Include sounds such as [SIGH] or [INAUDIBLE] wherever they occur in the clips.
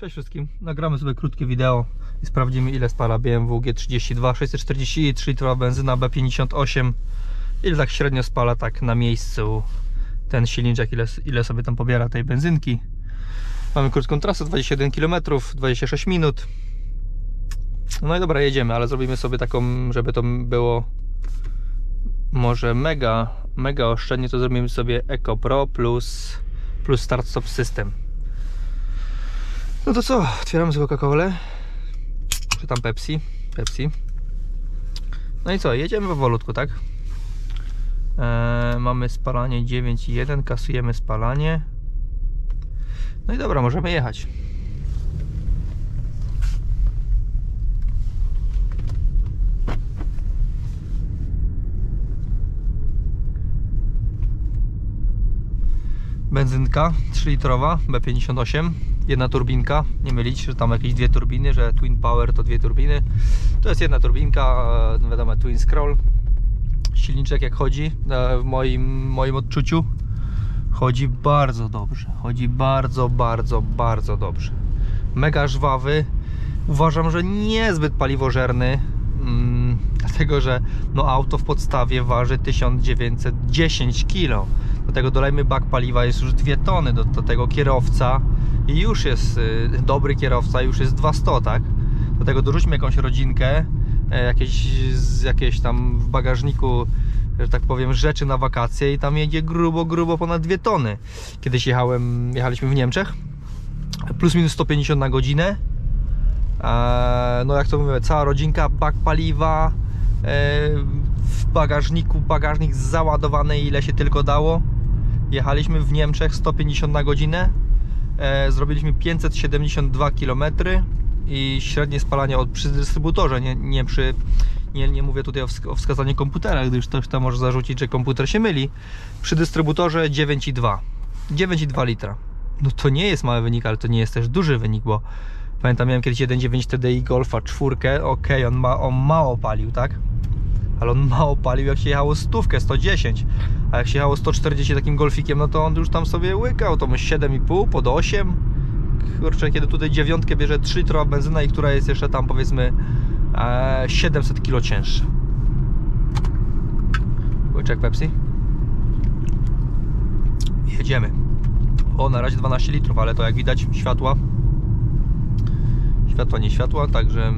Cześć wszystkim. Nagramy sobie krótkie wideo i sprawdzimy ile spala BMW G32 640 3 litrowa benzyna B58. Ile tak średnio spala tak na miejscu ten silniczek, ile, ile sobie tam pobiera tej benzynki. Mamy krótką trasę, 21 km, 26 minut. No i dobra, jedziemy, ale zrobimy sobie taką, żeby to było może mega, mega oszczędnie, to zrobimy sobie Eco Pro plus, plus Start Stop System. No to co? Otwieramy sobie Coca-Colę. Czy tam Pepsi? Pepsi. No i co? Jedziemy powolutku, tak? Eee, mamy spalanie 9,1, kasujemy spalanie. No i dobra, możemy jechać. Benzynka 3-litrowa B58, jedna turbinka, nie mylić, że tam jakieś dwie turbiny, że Twin Power to dwie turbiny. To jest jedna turbinka, e, wiadomo, Twin Scroll. Silniczek jak chodzi, e, w moim, moim odczuciu, chodzi bardzo dobrze. Chodzi bardzo, bardzo, bardzo dobrze. Mega żwawy. Uważam, że niezbyt paliwożerny. Mm, [LAUGHS] dlatego, że no auto w podstawie waży 1910 kg. Do tego dolejmy bak paliwa jest już 2 tony. Do, do tego kierowca i już jest y, dobry kierowca, już jest 200, tak? Do tego dorzućmy jakąś rodzinkę, e, jakieś, jakieś tam w bagażniku, że tak powiem, rzeczy na wakacje i tam jedzie grubo, grubo ponad 2 tony. Kiedyś jechałem, jechaliśmy w Niemczech, plus minus 150 na godzinę. Eee, no jak to mówię, cała rodzinka, bak paliwa, e, bagażniku, bagażnik załadowany ile się tylko dało. Jechaliśmy w Niemczech 150 na godzinę, e, zrobiliśmy 572 km i średnie spalanie od, przy dystrybutorze, nie, nie przy nie, nie mówię tutaj o, wsk- o wskazaniu komputera, gdyż ktoś tam może zarzucić, że komputer się myli. Przy dystrybutorze 9,2 9,2 litra. No to nie jest mały wynik, ale to nie jest też duży wynik, bo pamiętam miałem kiedyś 1.9 TDI Golfa czwórkę, ok, on, ma, on mało palił, tak? Ale on mało palił jak się jechało stówkę, 110 a jak się jechało 140 takim golfikiem, no to on już tam sobie łykał, to 7,5 pod 8 kurczę, kiedy tutaj dziewiątkę bierze 3 litrowa benzyna i która jest jeszcze tam powiedzmy e, 700 kg cięższa. Łyczek Pepsi? Jedziemy. O, na razie 12 litrów, ale to jak widać światła. Światła, nie światła, także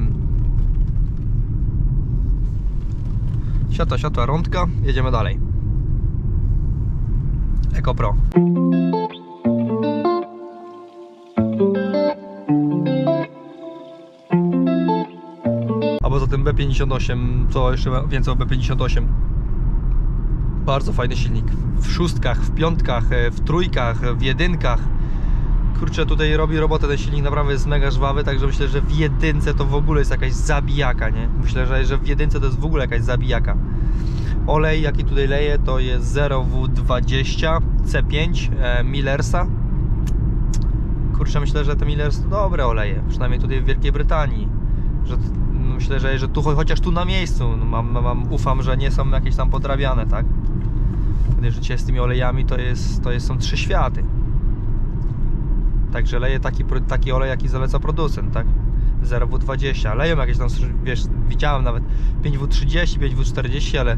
światła, światła, rądka, jedziemy dalej. Eco Pro A poza tym B58, co jeszcze więcej o B58 Bardzo fajny silnik. W szóstkach, w piątkach, e, w trójkach, w jedynkach Kurczę, tutaj robi robotę ten silnik, naprawdę jest mega żwawy Także myślę, że w jedynce to w ogóle jest jakaś zabijaka, nie? Myślę, że, że w jedynce to jest w ogóle jakaś zabijaka Olej, jaki tutaj leje, to jest 0W20 C5 e, Millersa Kurczę, myślę, że te Millers to dobre oleje, przynajmniej tutaj w Wielkiej Brytanii. Że, no myślę, że, że tu, chociaż tu na miejscu, no mam, mam, ufam, że nie są jakieś tam podrabiane, tak? Życie z tymi olejami to, jest, to jest, są trzy światy. Także leje taki, taki olej, jaki zaleca producent, tak? 0W20. Leją jakieś tam, wiesz, widziałem nawet 5W30, 5W40, ale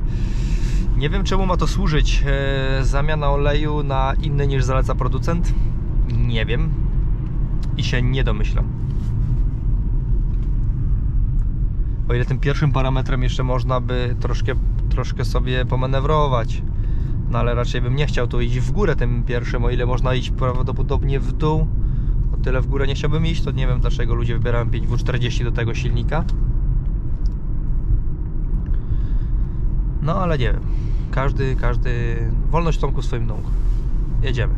nie wiem czemu ma to służyć. E, zamiana oleju na inny niż zaleca producent. Nie wiem i się nie domyślam. O ile tym pierwszym parametrem jeszcze można by troszkę, troszkę sobie pomanewrować. No ale raczej bym nie chciał tu iść w górę tym pierwszym, o ile można iść prawdopodobnie w dół. Tyle w górę nie chciałbym iść, to nie wiem dlaczego ludzie wybierają 5W40 do tego silnika. No ale nie wiem. Każdy, każdy. Wolność Tomku w swoim domku. Jedziemy.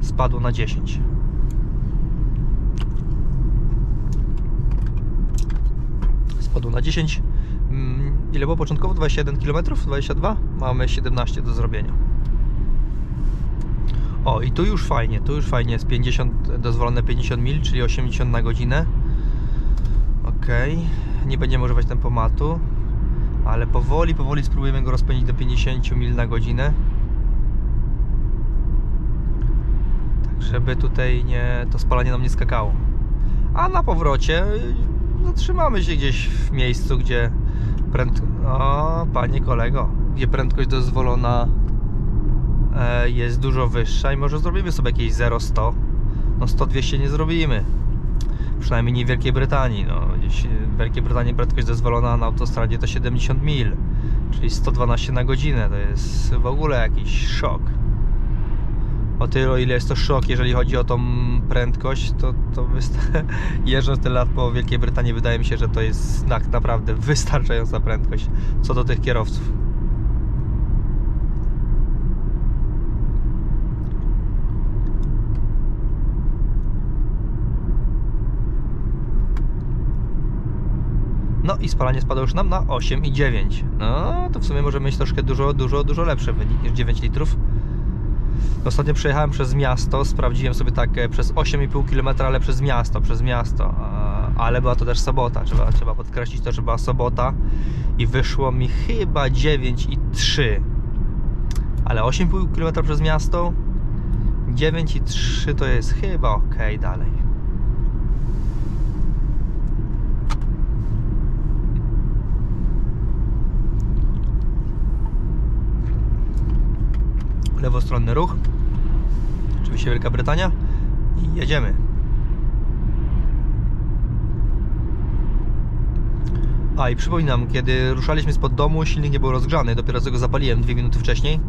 Spadło na 10. Spadło na 10. Mm, Ile było początkowo? 21 km? 22? Mamy 17 do zrobienia. O, i tu już fajnie, tu już fajnie jest 50, dozwolone 50 mil, czyli 80 na godzinę. Ok, nie będziemy używać tempomatu, ale powoli, powoli spróbujemy go rozpędzić do 50 mil na godzinę. Także żeby tutaj nie, to spalanie nam nie skakało. A na powrocie y, zatrzymamy się gdzieś w miejscu, gdzie prędkość. O, panie kolego, gdzie prędkość dozwolona jest dużo wyższa i może zrobimy sobie jakieś 0-100. No 100-200 nie zrobimy. Przynajmniej nie w Wielkiej Brytanii. No, w Wielkiej Brytanii prędkość dozwolona na autostradzie to 70 mil, czyli 112 na godzinę. To jest w ogóle jakiś szok. O tyle, ile jest to szok, jeżeli chodzi o tą prędkość, to, to [LAUGHS] jeżdżąc tyle lat po Wielkiej Brytanii, wydaje mi się, że to jest naprawdę wystarczająca prędkość co do tych kierowców. No i spalanie spada już nam na 8,9. No to w sumie możemy mieć troszkę dużo, dużo, dużo lepszy wynik niż 9 litrów. Ostatnio przejechałem przez miasto, sprawdziłem sobie tak e, przez 8,5 km, ale przez miasto, przez miasto. Ale była to też sobota, trzeba, trzeba podkreślić to, że była sobota i wyszło mi chyba 9,3. Ale 8,5 km przez miasto, 9,3 to jest chyba ok dalej. Lewostronny ruch. Oczywiście Wielka Brytania. I jedziemy. A i przypominam, kiedy ruszaliśmy spod domu, silnik nie był rozgrzany. Dopiero co go zapaliłem dwie minuty wcześniej.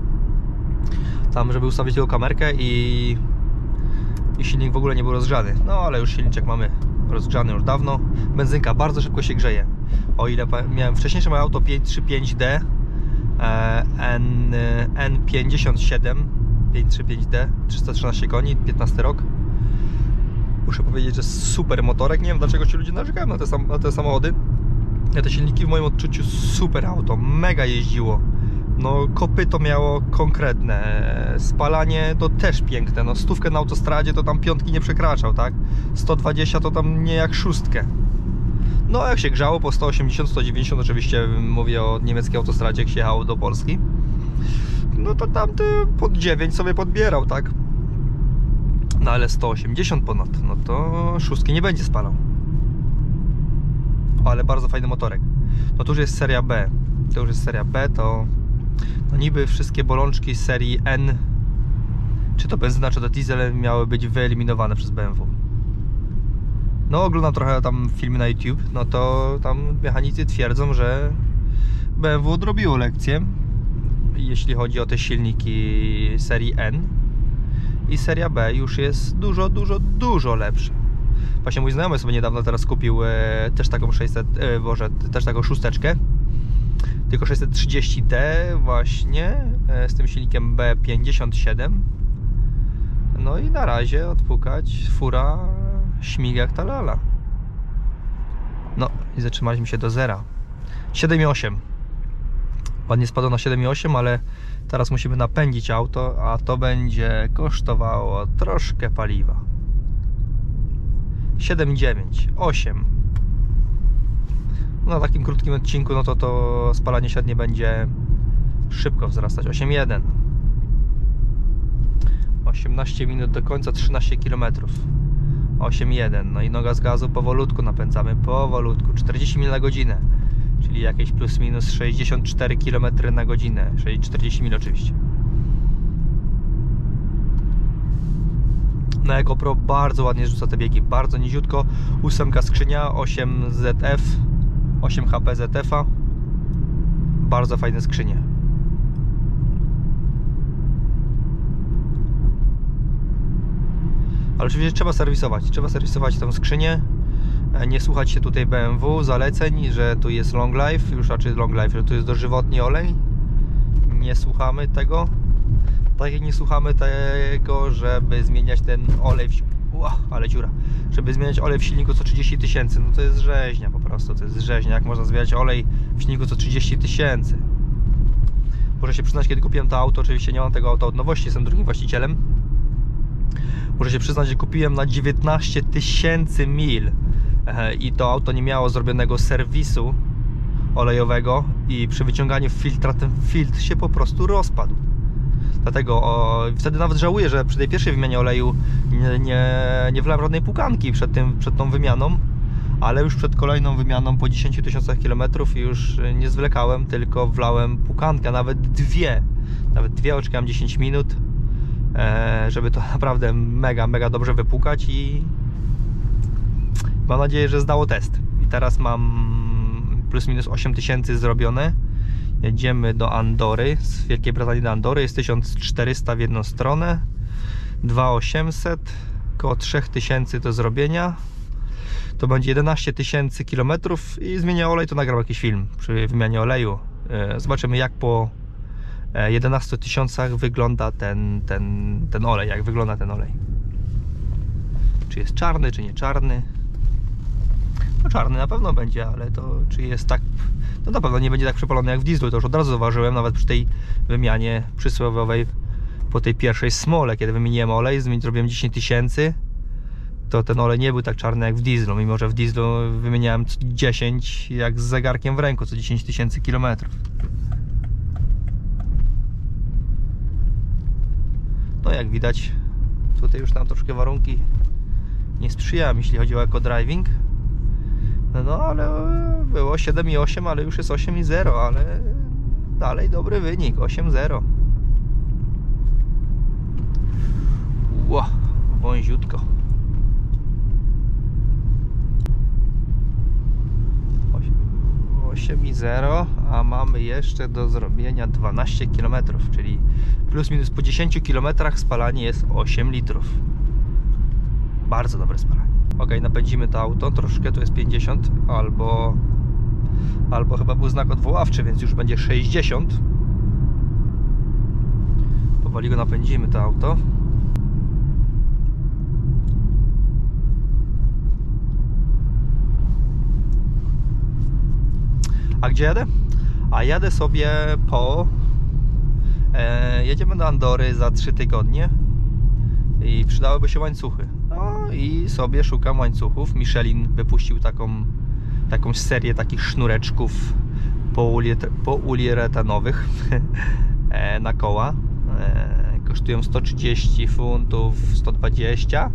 Tam, żeby ustawić tylko kamerkę i, i silnik w ogóle nie był rozgrzany. No ale już silniczek mamy rozgrzany już dawno. Benzynka bardzo szybko się grzeje. O ile miałem wcześniejsze moje auto 535D, e, N, N57 535D 313 koni, 15 rok. Muszę powiedzieć, że super motorek nie wiem dlaczego ci ludzie narzekają na te, sam, na te samochody. Ja te silniki w moim odczuciu super auto, mega jeździło. No kopyto miało konkretne. Spalanie to też piękne. No stówkę na autostradzie to tam piątki nie przekraczał tak? 120 to tam nie jak szóstkę no jak się grzało po 180, 190 oczywiście mówię o niemieckiej autostradzie, jak się jechało do Polski no to tamty pod 9 sobie podbierał, tak? No ale 180 ponad, no to szóstki nie będzie spalał. Ale bardzo fajny motorek. No to już jest seria B. To już jest seria B, to no niby wszystkie bolączki serii N, czy to benzyna, czy to diesel, miały być wyeliminowane przez BMW. No oglądam trochę tam filmy na YouTube, no to tam mechanicy twierdzą, że BMW odrobiło lekcję, jeśli chodzi o te silniki serii N i seria B już jest dużo, dużo, dużo lepsza. Właśnie mój znajomy sobie niedawno teraz kupił e, też taką 600, e, Boże, też taką szósteczkę, tylko 630D właśnie e, z tym silnikiem B57. No i na razie odpukać fura śmiga jak ta lala. No i zatrzymaliśmy się do zera. 7,8 ładnie spadło na 7,8, ale teraz musimy napędzić auto, a to będzie kosztowało troszkę paliwa. 7,9, 8. No, na takim krótkim odcinku, no to to spalanie średnie będzie szybko wzrastać. 8,1. 18 minut do końca, 13 km. 8,1. No i noga z gazu powolutku napędzamy, powolutku. 40 mil na godzinę czyli jakieś plus minus 64 km na godzinę, czyli 40 mil oczywiście. Na EcoPro bardzo ładnie rzuca te biegi, bardzo niziutko. Ósemka skrzynia, 8ZF, 8 HP ZF-a. Bardzo fajne skrzynie. Ale oczywiście trzeba serwisować, trzeba serwisować tę skrzynię E, nie słuchać się tutaj BMW, zaleceń, że tu jest long life, już raczej long life, że tu jest dożywotni olej. Nie słuchamy tego. Tak jak nie słuchamy tego, żeby zmieniać ten olej w... Ua, ale dziura. Żeby zmieniać olej w silniku co 30 tysięcy, no to jest rzeźnia po prostu, to jest rzeźnia. Jak można zmieniać olej w silniku co 30 tysięcy? Muszę się przyznać, kiedy kupiłem to auto, oczywiście nie mam tego auta od nowości, jestem drugim właścicielem. Muszę się przyznać, że kupiłem na 19 tysięcy mil i to auto nie miało zrobionego serwisu olejowego i przy wyciąganiu filtra ten filtr się po prostu rozpadł. Dlatego o, wtedy nawet żałuję, że przy tej pierwszej wymianie oleju nie, nie, nie wlałem żadnej pukanki przed, tym, przed tą wymianą, ale już przed kolejną wymianą po 10 tysiącach kilometrów już nie zwlekałem, tylko wlałem pukankę, nawet dwie. Nawet dwie, oczekałem 10 minut, żeby to [LAUGHS] naprawdę mega, mega dobrze wypukać i mam nadzieję, że zdało test. I teraz mam plus minus 8000 zrobione. Jedziemy do Andory, z Wielkiej Brytanii do Andory, jest 1400 w jedną stronę, 2800, około 3000 do zrobienia. To będzie 11 tysięcy kilometrów i zmienię olej, to nagram jakiś film przy wymianie oleju. E, Zobaczymy jak po e, 11 tysiącach wygląda ten, ten, ten olej, jak wygląda ten olej. Czy jest czarny, czy nie czarny. No czarny na pewno będzie, ale to czy jest tak. No na pewno nie będzie tak przepalony jak w dieslu. To już od razu zauważyłem, nawet przy tej wymianie przysłowiowej po tej pierwszej smole, kiedy wymieniłem olej, zrobiłem 10 tysięcy, to ten olej nie był tak czarny jak w dieslu, mimo że w dieslu wymieniałem co 10 jak z zegarkiem w ręku, co 10 tysięcy kilometrów. Jak widać, tutaj już nam troszkę warunki nie sprzyjają, jeśli chodzi o eco-driving. No, no ale było 7,8, ale już jest 8,0, ale dalej dobry wynik, 8,0. Ło, wąziutko. 8,0, a mamy jeszcze do zrobienia 12 km, czyli plus minus po 10 km spalanie jest 8 litrów. Bardzo dobre spalanie. Ok, napędzimy to auto, troszkę to jest 50, albo albo chyba był znak odwoławczy, więc już będzie 60. Powoli go napędzimy to auto. A jadę? Sobie po. E, jedziemy do Andory za 3 tygodnie i przydałyby się łańcuchy. No i sobie szukam łańcuchów. Michelin wypuścił taką, taką serię takich sznureczków pouliretanowych [LAUGHS] e, na koła. E, kosztują 130 funtów, 120.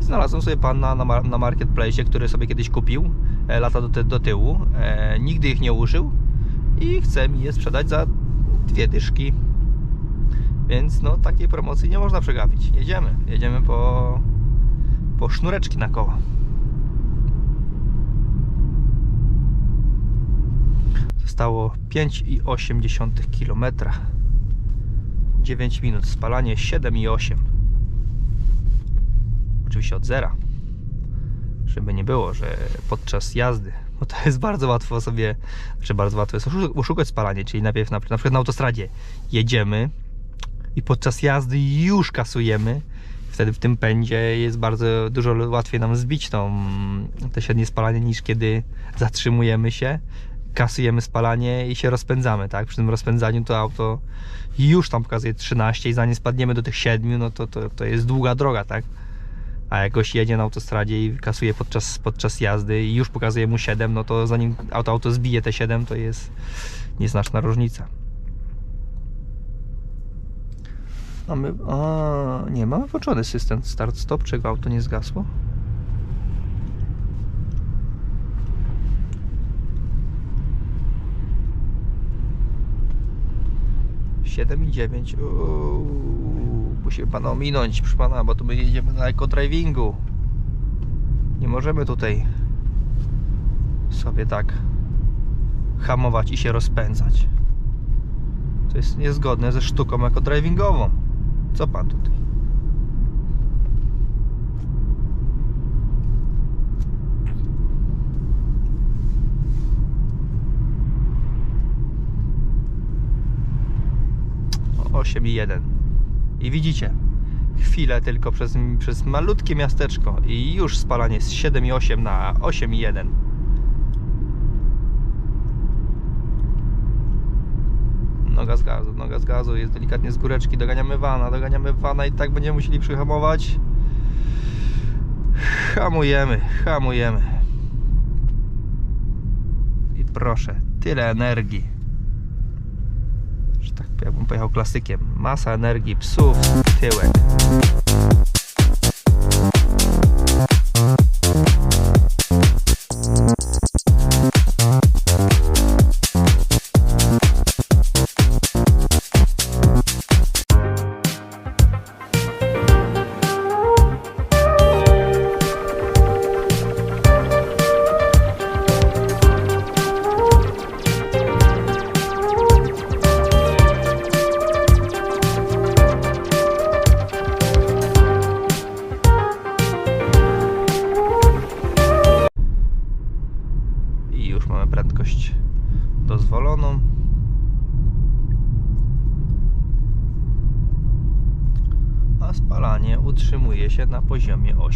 Znalazłem sobie pana na, na marketplace, który sobie kiedyś kupił lata do, do tyłu. E, nigdy ich nie użył i chce mi je sprzedać za dwie dyszki. Więc no takiej promocji nie można przegapić. Jedziemy, jedziemy po, po sznureczki na koła. Zostało 5,8 km. 9 minut spalanie 7,8. Oczywiście od zera. Żeby nie było, że podczas jazdy, bo to jest bardzo łatwo sobie, znaczy bardzo łatwo jest oszu- oszukać spalanie, czyli najpierw na, na przykład na autostradzie jedziemy i podczas jazdy już kasujemy, wtedy w tym pędzie jest bardzo dużo łatwiej nam zbić tą, to średnie spalanie niż kiedy zatrzymujemy się, kasujemy spalanie i się rozpędzamy, tak? Przy tym rozpędzaniu to auto już tam pokazuje 13 i zanim spadniemy do tych 7, no to, to, to jest długa droga, tak? A jak goś jedzie na autostradzie i kasuje podczas, podczas jazdy i już pokazuje mu 7, no to zanim auto, auto zbije te 7, to jest nieznaczna różnica. Mamy. A, nie, mamy włączony system start-stop, czego auto nie zgasło. Siedem i dziewięć. Musimy pana ominąć, proszę pana, bo tu my jedziemy na eco-drivingu. Nie możemy tutaj sobie tak hamować i się rozpędzać. To jest niezgodne ze sztuką jako drivingową. Co pan tutaj? O, 8 i 1. I widzicie, chwilę tylko przez, przez malutkie miasteczko i już spalanie z 7,8 na 8,1. Noga z gazu, noga z gazu, jest delikatnie z góreczki, doganiamy wana, doganiamy wana i tak będziemy musieli przyhamować. Hamujemy, hamujemy. I proszę, tyle energii, jakbym pojechał klasykiem. Masa energii, psów, tyłek.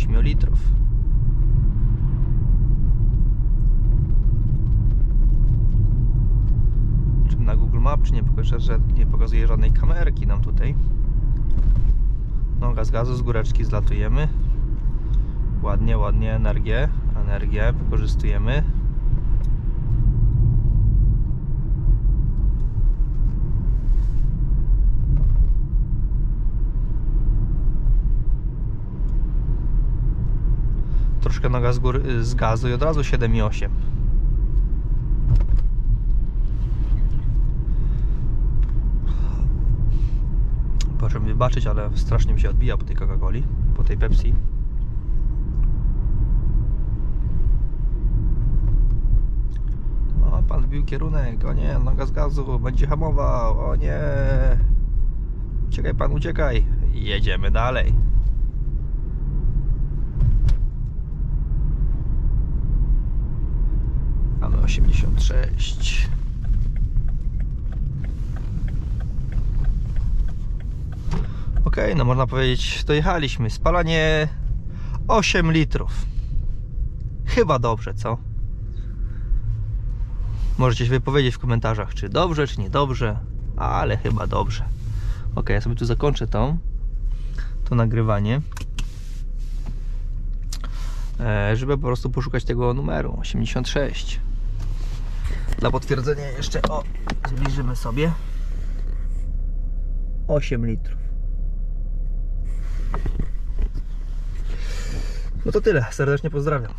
8 litrów. Na Google Map, czy nie pokazuje, że nie pokazuje żadnej kamerki nam tutaj. Noga z gazu, z góreczki zlatujemy. Ładnie, ładnie energię, energię wykorzystujemy. Troszkę noga z, góry, z gazu i od razu 7,8. Proszę mi wybaczyć, ale strasznie mi się odbija po tej Coca-Coli, po tej Pepsi. O, pan wbił kierunek, o nie, noga z gazu, będzie hamował, o nie. Uciekaj pan, uciekaj. Jedziemy dalej. Mamy 86. Ok, no można powiedzieć, dojechaliśmy. Spalanie 8 litrów. Chyba dobrze, co? Możecie się wypowiedzieć w komentarzach, czy dobrze, czy niedobrze, ale chyba dobrze. Ok, ja sobie tu zakończę tą, to nagrywanie, e, żeby po prostu poszukać tego numeru 86. Dla potwierdzenia jeszcze, o, zbliżymy sobie 8 litrów. No to tyle, serdecznie pozdrawiam.